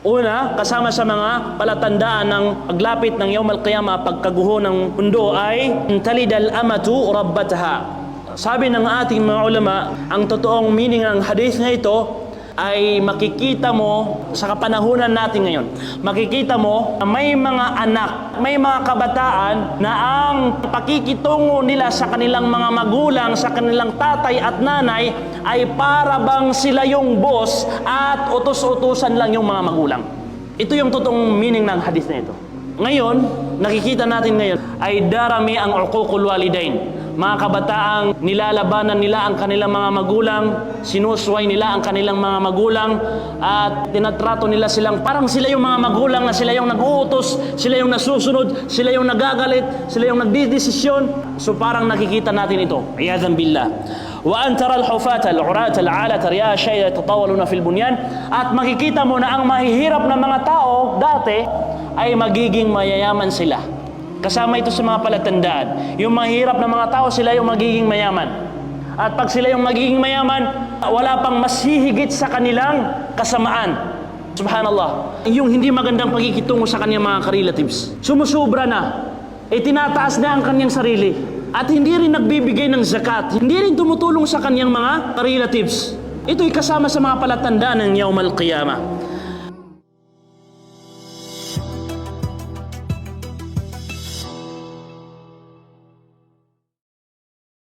Una, kasama sa mga palatandaan ng paglapit ng Yawm al-Qiyamah, pagkaguho ng mundo ay talidal amatu rabbataha. Sabi ng ating mga ulama, ang totoong meaning ng hadith na ito ay makikita mo sa kapanahunan natin ngayon. Makikita mo na may mga anak, may mga kabataan na ang pakikitungo nila sa kanilang mga magulang, sa kanilang tatay at nanay ay para bang sila yung boss at utos-utusan lang yung mga magulang. Ito yung totoong meaning ng hadith na ito. Ngayon, nakikita natin ngayon ay darami ang uququl walidain. Mga kabataang nilalabanan nila ang kanilang mga magulang, sinusway nila ang kanilang mga magulang, at tinatrato nila silang parang sila yung mga magulang na sila yung nag-uutos, sila yung nasusunod, sila yung nagagalit, sila yung nagdidesisyon. So parang nakikita natin ito. Iyadhan billah. Wa antara al-hufat al-urat al-alat riyasha yatatawaluna fil bunyan at makikita mo na ang mahihirap na mga tao dati ay magiging mayayaman sila. Kasama ito sa mga palatandaan. Yung mahirap na mga tao, sila yung magiging mayaman. At pag sila yung magiging mayaman, wala pang mas hihigit sa kanilang kasamaan. Subhanallah. Yung hindi magandang pagkikitungo sa kanyang mga relatives. Sumusobra na E tinataas na ang kanyang sarili. At hindi rin nagbibigay ng zakat. Hindi rin tumutulong sa kanyang mga relatives. Ito'y kasama sa mga palatandaan ng Yawm al-Qiyamah.